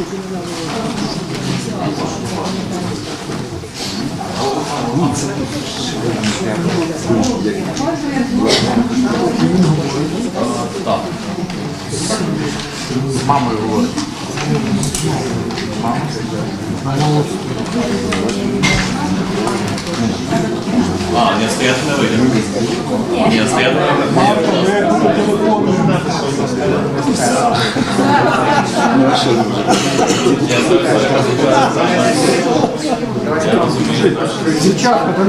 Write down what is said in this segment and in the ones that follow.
З мамою говорить. А, не стояти не вийде. Ні, стояти не вийде. Дівчатка, та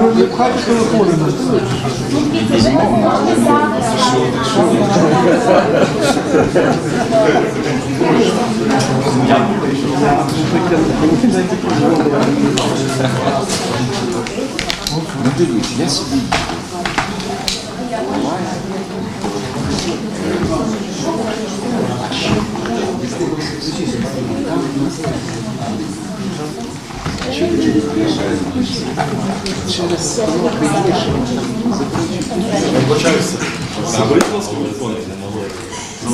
ну дивись, я собі. Вибачаюся. Заберіть, будь ласка, телефони.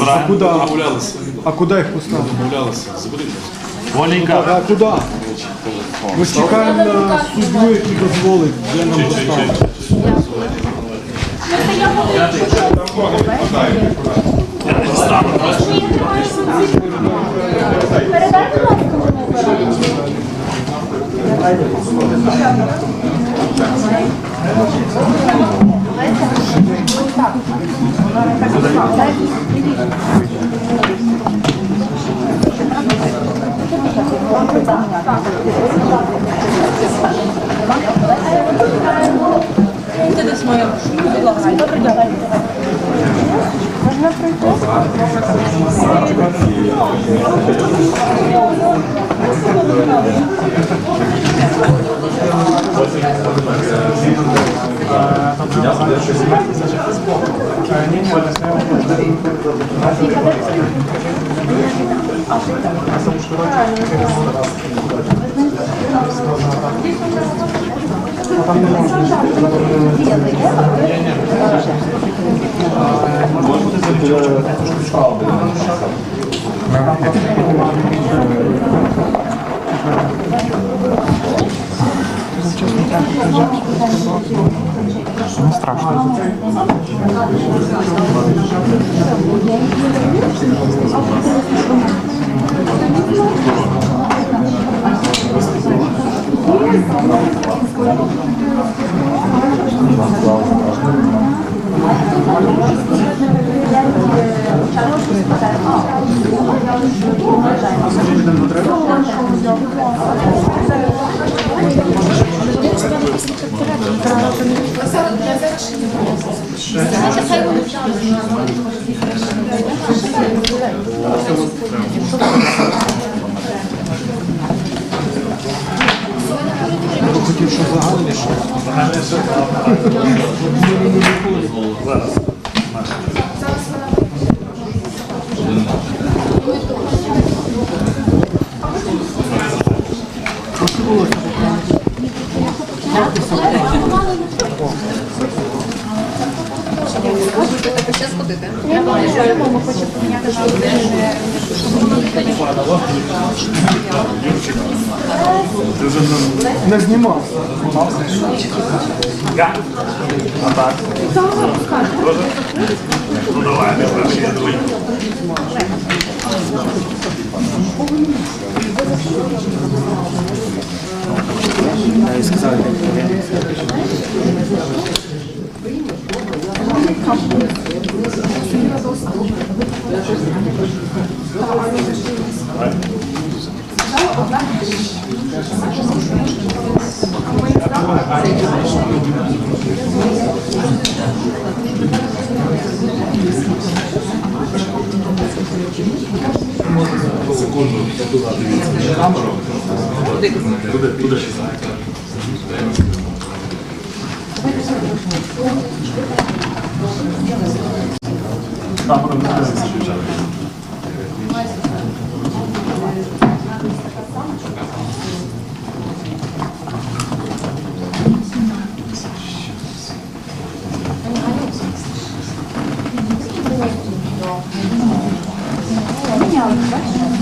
А куди? Домовлялися. А куди їх поставити? Домовлялися. Заберіть. Оленька, А куди? Ми ж чекаємо на суддю, який дозволить, де нам поставити. Передайте, ласка, Wtedy z moją przygodą Будь ласка, добре, давай. Можна пройти? Не знімав. Сказали, Можна законно подати від камеру. Туди, туди. Там будемо дивитися, що вчора.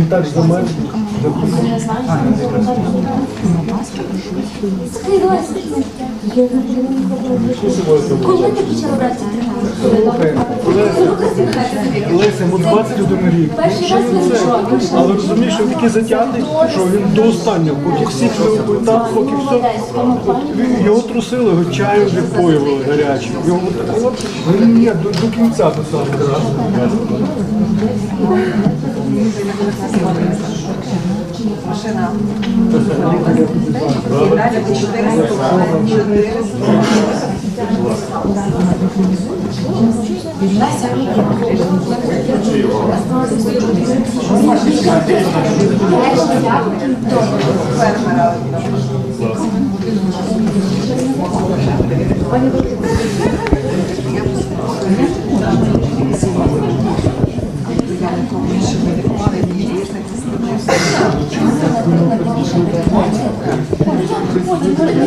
Він так замерз. Коли ти почав брати Леся, йому 21 рік. Але розумієш, він такий затятий, що він до останнього, поки всіх вивели так, поки все. Його трусили, його чаю відпоювали гарячим. Його такого, він ні, до, до кінця писав Пані Потім, коли не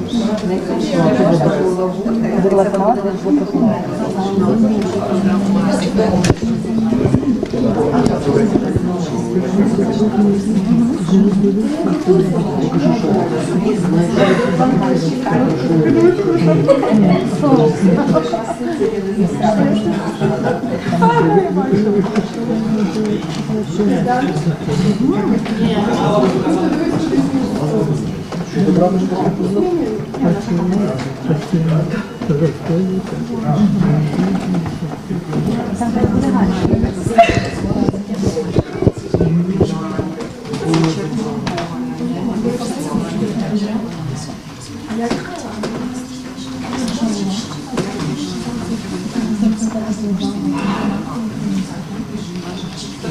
раз. Ви мали відпочинок, а не роботу. Дивися, що потім зайшла назад. До речі,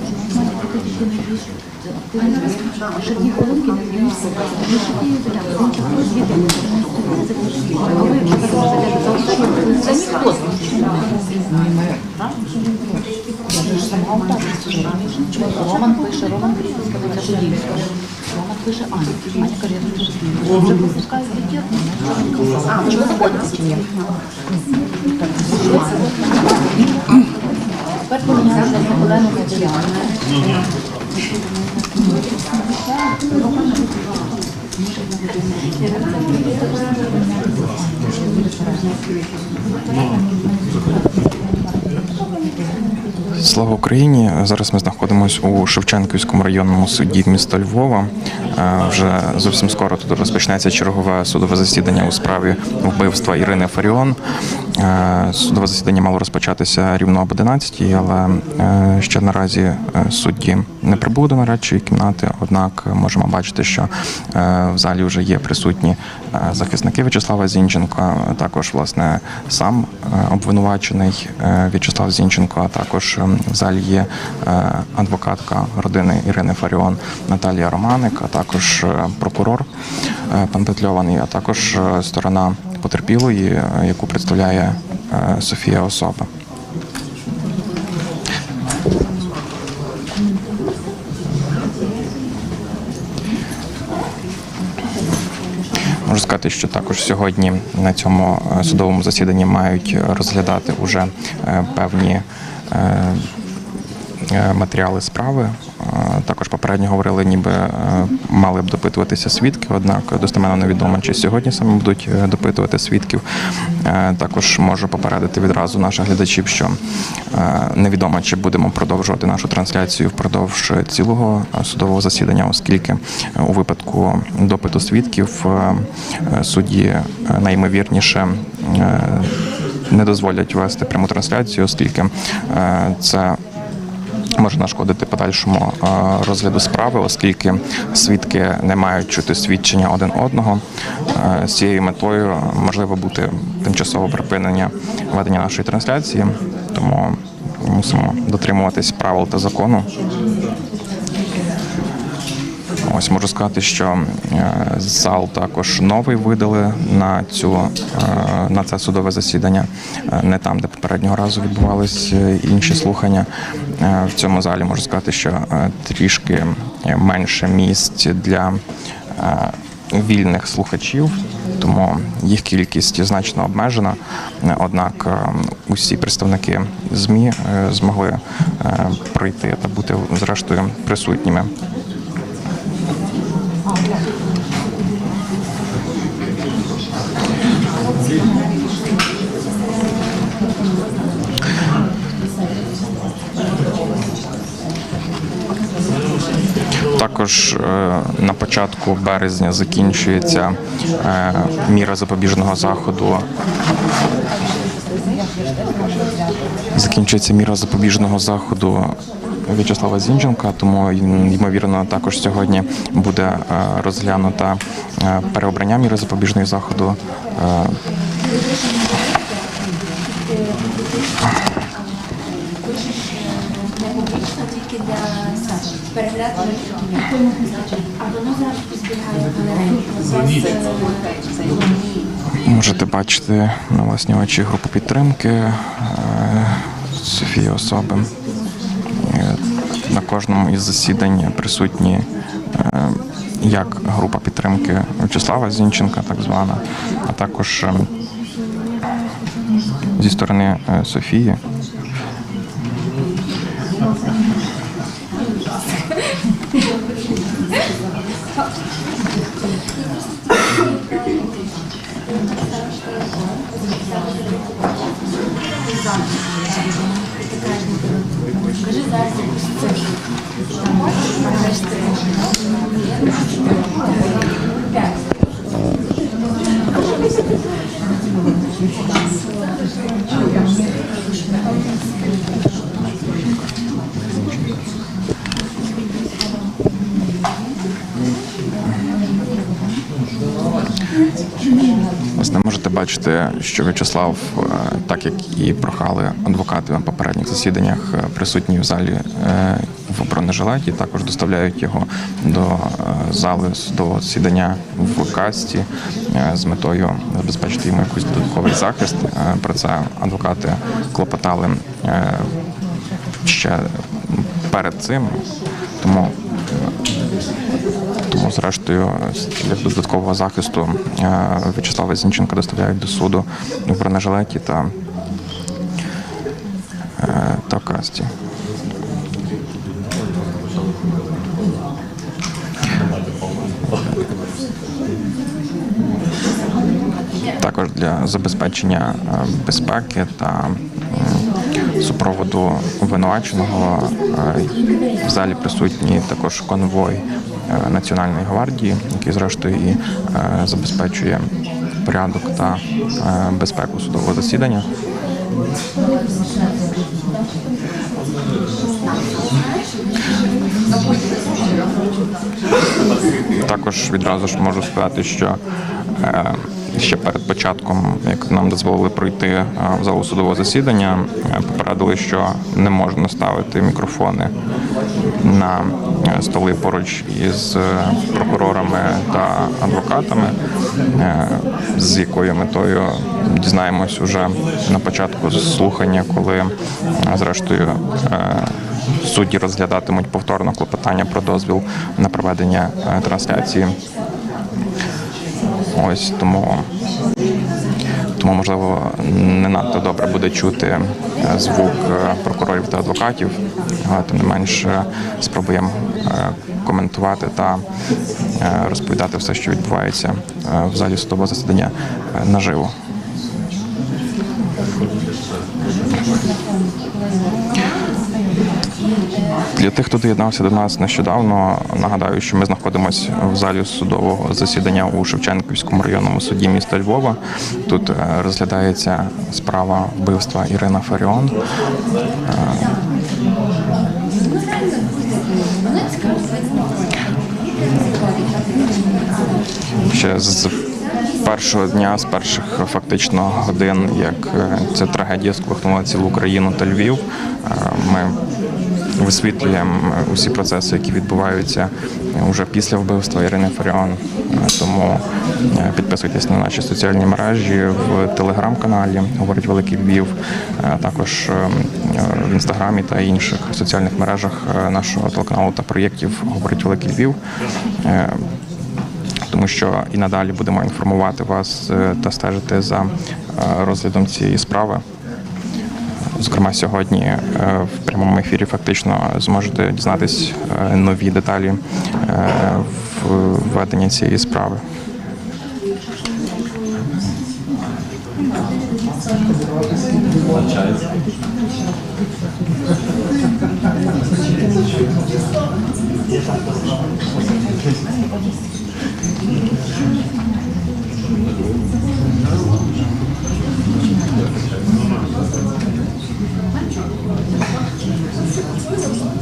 провести портрет? по подивити бомба. Художня асоціація. Ще один. Роман пише, Роман пише, Роман пише Аня. Аня каже, я пишу. Вже пропускаю відділ. А, чого заходите чи ні? Тепер на Олену Катеряну. Слава Україні! Зараз ми знаходимося у Шевченківському районному суді міста Львова. Вже зовсім скоро тут розпочнеться чергове судове засідання у справі вбивства Ірини Фаріон. Судове засідання мало розпочатися рівно об 11, але е, ще наразі е, судді не прибули до нарадчої кімнати. Однак можемо бачити, що е, в залі вже є присутні захисники В'ячеслава Зінченка, також власне сам обвинувачений В'ячеслав Зінченко, а також в залі є адвокатка родини Ірини Фаріон Наталія Романик, а також е, прокурор е, пан Петльований, а також е, сторона потерпілої, яку представляє Софія Особа. Можу сказати, що також сьогодні на цьому судовому засіданні мають розглядати уже певні матеріали справи. Також попередньо говорили, ніби е, мали б допитуватися свідки, однак достеменно невідомо, чи сьогодні саме будуть е, допитувати свідків. Е, Також можу попередити відразу наших глядачів, що невідомо, чи будемо продовжувати нашу трансляцію впродовж цілого судового засідання, оскільки у випадку допиту свідків судді найімовірніше. Не дозволять вести пряму трансляцію, оскільки це може нашкодити подальшому е, розгляду справи, оскільки свідки не мають чути свідчення один одного. Е, З цією метою можливо бути тимчасове припинення ведення нашої трансляції, тому мусимо дотримуватись правил та закону. Ось можу сказати, що е, зал також новий видали на цю на це судове засідання, не там, де попереднього разу відбувались інші слухання. Е, В цьому залі можу сказати, що е, трішки е, менше місць для вільних слухачів, тому їх кількість значно обмежена. Однак усі представники ЗМІ змогли прийти та бути зрештою присутніми. Також е, на початку березня закінчується е, міра запобіжного заходу. Закінчується міра запобіжного заходу В'ячеслава Зінченка, тому ймовірно також сьогодні буде е, розглянута переобрання міри запобіжного заходу. Е, Публічно тільки для Саші. Перегляд а воно завжди галерею. Можете бачити на власні очі групу підтримки е, Софії особи. Е, На кожному із засідань присутні е, як група підтримки В'ячеслава Зінченка, так звана, а також зі сторони Софії. Бачити, що В'ячеслав, е, так як і прохали адвокати на попередніх засіданнях, е, присутні в залі е, в бронежилеті, також доставляють його до зали судового засідання в касті з метою забезпечити йому якийсь додатковий захист. Про це адвокати клопотали ще перед цим, тому тому, зрештою, для додаткового захисту е, В'ячеслава Зінченка доставляють до суду в бронежилеті та, е, та касті. Також для забезпечення е, безпеки та супроводу обвинуваченого е, в залі присутні також конвой е, Національної гвардії, який зрештою і е, забезпечує порядок та безпеку судового засідання. Також відразу ж можу сказати, що е, ще перед початком, як нам дозволили пройти е, в залу судового засідання, е, попередили, що не можна ставити мікрофони на е, столи поруч із е, прокурорами та адвокатами, е, з якою метою дізнаємось уже на початку слухання, коли е, зрештою. Судді розглядатимуть повторно клопотання про дозвіл на проведення е, трансляції. Ось тому, тому можливо не надто добре буде чути е, звук е, прокурорів та адвокатів, але тим не менш е, спробуємо коментувати та розповідати все, що відбувається в залі судового засідання наживо. Для тих, хто доєднався до нас нещодавно, нагадаю, що ми знаходимося в залі судового засідання у Шевченківському районному суді міста Львова. Тут е, розглядається справа вбивства Ірина Фаріон. Ще з першого дня, з перших фактично годин, як е, ця трагедія сколихнула цілу Україну та Львів, е, ми висвітлюємо усі процеси, які відбуваються вже після вбивства Ірини Фаріон. Е, Тому е, підписуйтесь на наші соціальні мережі в телеграм-каналі Говорить Великий Львів, е, також е, в інстаграмі та інших соціальних мережах е, нашого телеканалу та проєктів Говорить Великий Львів. Е, тому що і надалі будемо інформувати вас е, та стежити за е, розглядом цієї справи. Зокрема, сьогодні е, в прямому ефірі фактично зможете дізнатись е, нові деталі е, в веденні цієї справи.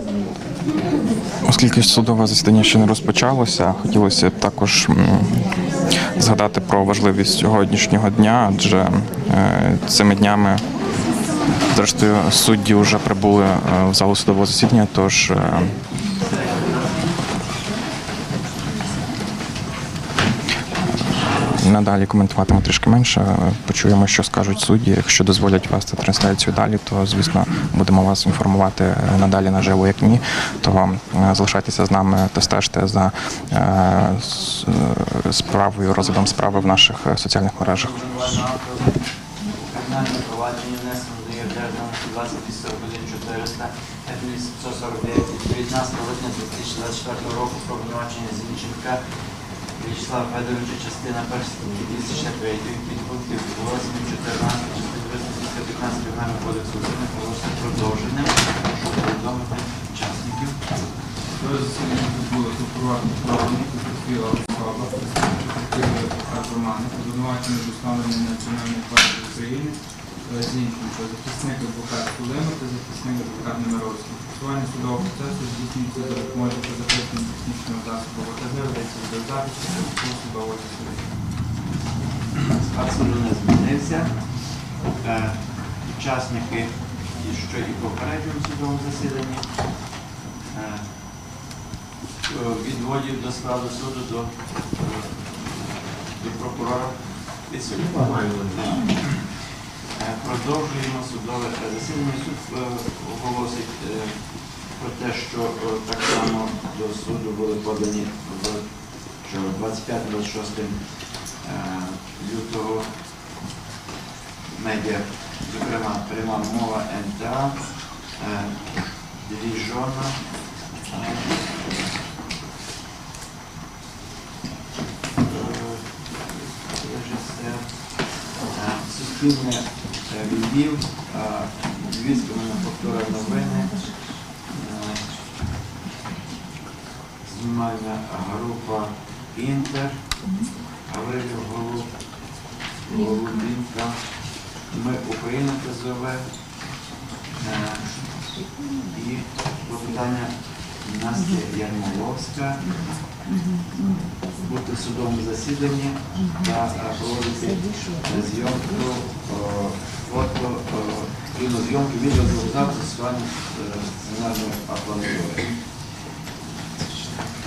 Оскільки судове засідання ще не розпочалося, хотілося б також згадати про важливість сьогоднішнього дня, адже е, цими днями, зрештою, судді вже прибули е, в залу судового засідання, тож Надалі коментуватиму трішки менше. Почуємо, що скажуть судді. Якщо дозволять вести трансляцію далі, то звісно будемо вас інформувати е, надалі наживо, як ні. То е, залишайтеся з нами та стежте за е, справою, розглядом справи в наших соціальних мережах. Провадження внесено до ЄРДР номер 20 41 400 749 від 19 липня 2024 року про обвинувачення Зінченка Вячеслава Федоровича, частина 1 статті 263 підпунктів 8, 14, частини 215 Кримінального кодексу України оголосити продовженим. Прошу повідомити учасників. Засідання відбулося приватних України, Зінченко, захисник адвокат Кулема та захисник адвокат Немировський. Фіксування судового процесу здійснюється за допомогою та записанням технічного засобу ОТГ, ведеться відеозапис судового засідання. Склад суду не змінився. Е, Учасники, що і в попередньому судовому засіданні, е, відводів до складу суду до, е, до прокурора. Е, Продовжуємо судове е, засідання. Суд е, оголосить е, про те, що е, так само до суду були подані в 25-26 е, лютого медіа, зокрема пряма мова НТА, е, дві жона. е, е, е, Суспільне е, Львів, е, Львівська мануфактура новини, е, знімальна група Інтер, Гаврилів Голуб, Голубінка, Ми Україна ТЗВ е, і питання Настя Ярмоловська. Бути в судовому засіданні та проводити зйомку е, фото, е, кінозйомки, відеозйомку застосування е, сценарної апаратури.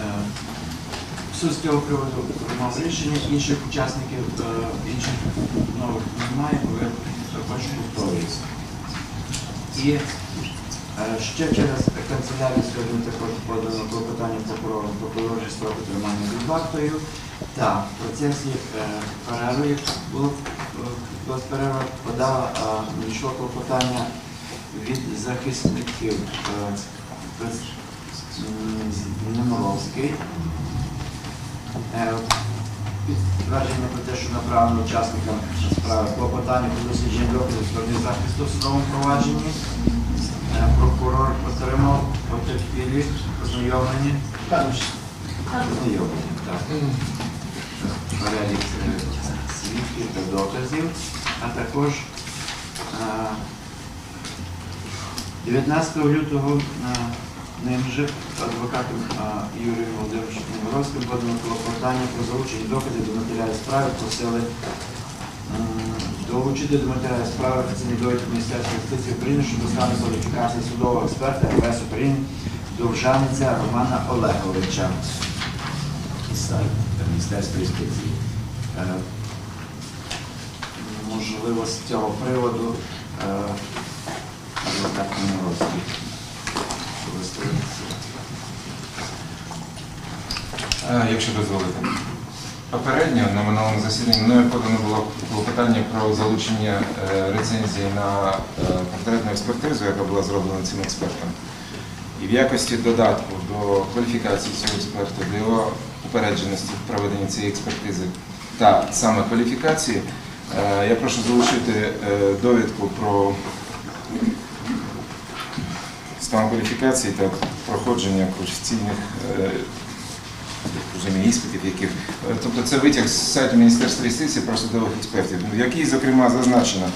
Е, з цього приводу приймав рішення, інших учасників, е, інших нових немає, бо ви також повторюється. І е, ще через канцелярію сьогодні також подано клопотання прокурора про продовження строку тримання під вартою. Та в процесі е, перерви, було е, була перерва, подала, е, надійшло клопотання від захисників Немировський. Е, Підтвердження про те, що направлено учасникам справи клопотання про дослідження доказів сторони захисту в судовому провадженні. Е, Прокурор отримав потерпілі, ознайомлені. Ознайомлені, так. Перелік свідків та доказів, а також е, 19 лютого е, ним же адвокатом е, Юрієм Володимировичем Немировським подано клопотання про залучення доказів до матеріалів справи, просили долучити до матеріалів справи офіційний довідок Міністерства юстиції України щодо стану кваліфікації судового експерта МВС України Довжаниця Романа Олеговича із сайту Міністерства юстиції. Е, Можливо, з цього приводу е, адвокат Немировський. Е, Якщо дозволите. Попередньо на минулому засіданні мною подано було клопотання про залучення е, рецензії на е, портретну експертизу, яка була зроблена цим експертом. І в якості додатку до кваліфікації цього експерта, до його упередженості в проведенні цієї експертизи та саме кваліфікації, е, я прошу залучити е, довідку про стан кваліфікації та проходження кваліфікаційних е, іспитів. Е, Тобто це витяг з сайту Міністерства юстиції про судових експертів, в якій, зокрема, зазначено,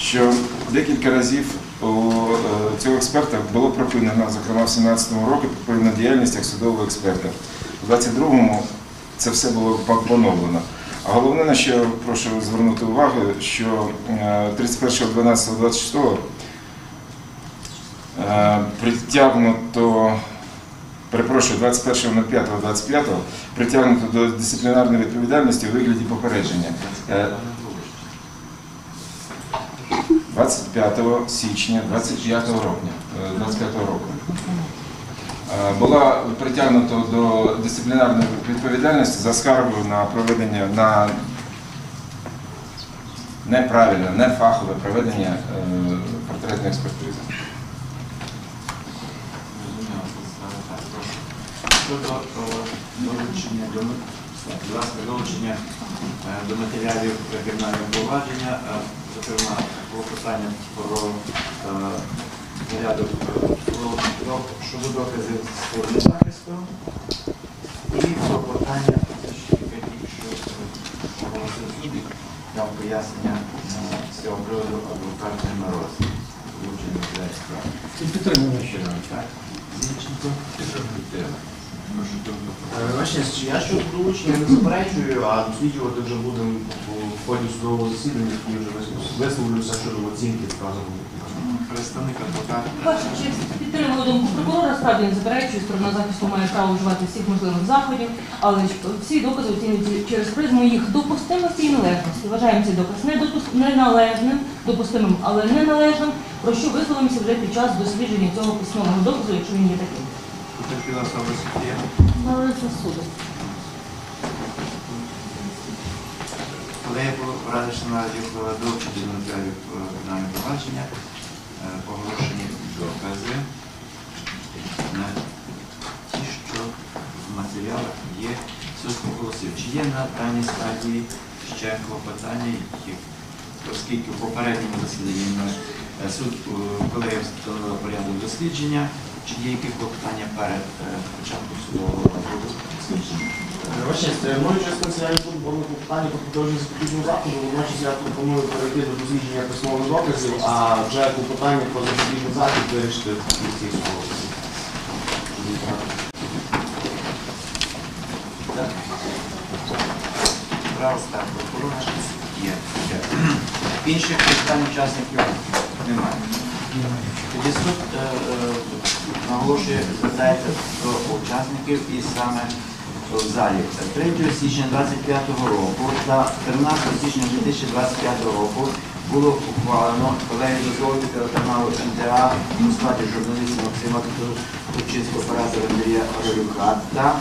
що декілька разів у е, цього експерта було припинено, зокрема в 17-му році, припинена діяльність як судового експерта. У 22-му це все було поновлено. Головне, на що прошу звернути увагу, що е, 31.12.26 е, притягнуто перепрошую, 21.05.25 притягнуто до дисциплінарної відповідальності у вигляді попередження. Е, 25 січня 25 року. е, 25 року. Е, Була притягнуто до дисциплінарної відповідальності за скаргою на проведення на неправильне, нефахове проведення е, портретної експертизи. Е, будь ласка, долучення до матеріалів кримінального провадження, зокрема клопотання про про- щодо доказів сторони захисту і клопотання, це ж що е, оголосив суд, дав пояснення е, з цього приводу адвокат Мороз. Справи. Підтримуємо. Так. Зінченко. Підтримуємо. Думку. Бачите, я щодо долучення не заперечую, а досліджувати вже будемо в ході судового засідання, і вже висловлюся щодо оцінки вказаного. Представник адвоката. Ваша честь, підтримую думку прокурора, справді не заперечую, сторона захисту має право вживати всіх можливих заходів, але всі докази оцінюються через призму їх допустимості і належності. Вважаємо цей доказ недопус- неналежним, допустимим, але неналежним, про що висловимося вже під час дослідження цього письмового доказу, якщо він є таким. Потерпіла особа суддя. Належно суду. Колеги порадивши на раді довчити до матеріалів кримінального провадження, е, докази на ті, що в матеріалах є, оголосив. Чи є на даній стадії ще клопотання, оскільки в попередньому засіданні е, суд е, колеги встановили порядок дослідження, чи є які клопотання перед початком судового дослідження? Честь, мною через канцелярію було питання про продовження запобіжного заходу, водночас я пропоную перейти до дослідження письмових доказів, а вже клопотання про запобіжний захід вирішити в є. Є. Інших питань учасників немає. Тоді суд е, е, наголошує, звертається до учасників і саме в залі. 3 січня 25 року та 13 січня 2025 року було ухвалено колеги дозволити телеканалу НТА у складі журналістів Максима Кучинського оператора Андрія Горюка та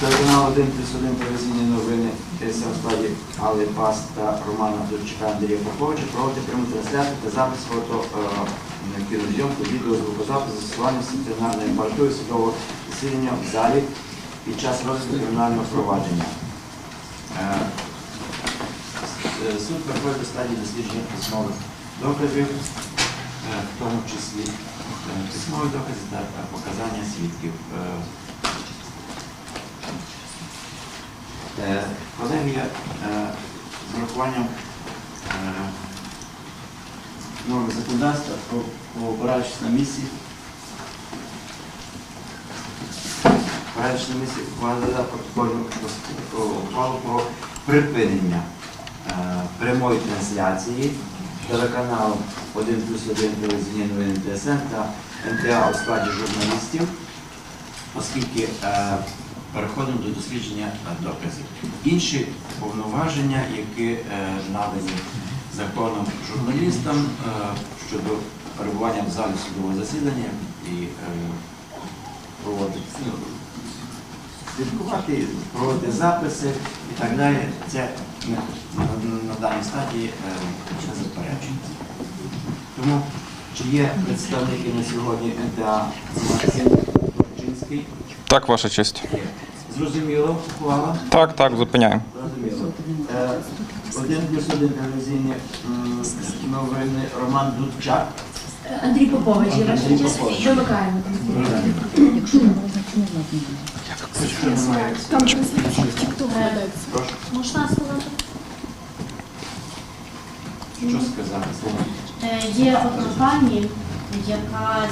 телеканал 1 плюс 1 телевізійні новини ТСН у складі Алли Пас та Романа Дурчика Андрія Поповича проводити пряму трансляцію та запис фото е, кінозйомку, відео, звукозапис, застосування стаціонарної апаратури судового засідання в залі під час розгляду кримінального провадження. Е, е, Суд переходить до стадії дослідження письмових доказів, е, в тому числі письмові докази та показання свідків. Колегія з урахуванням е, норм законодавства, опираючись на місці, на місці, ухвалила протокольну ухвалу про припинення е, прямої трансляції телеканалу 1 плюс 1 телевізійні новини ТСН та НТА у складі журналістів оскільки е, переходимо до дослідження е, доказів. Інші повноваження, які надані законом журналістам щодо перебування в залі судового засідання і е, проводити ну, слідкувати, проводити записи і так далі, це на, на- даній стадії не заперечується. Тому чи є представники на сьогодні НТА Максим Турчинський? Так, ваша честь. Зрозуміло, ухвала. Так, так, зупиняємо. Зрозуміло. Е, Один плюс один телевізійні новини Роман Дудчак. Андрій Попович, я ваша честь Попович. вимикаємо. Там трансляція в TikTok ведеться. Прошу, Можна сказати? що сказати? Е, Є одна пані, яка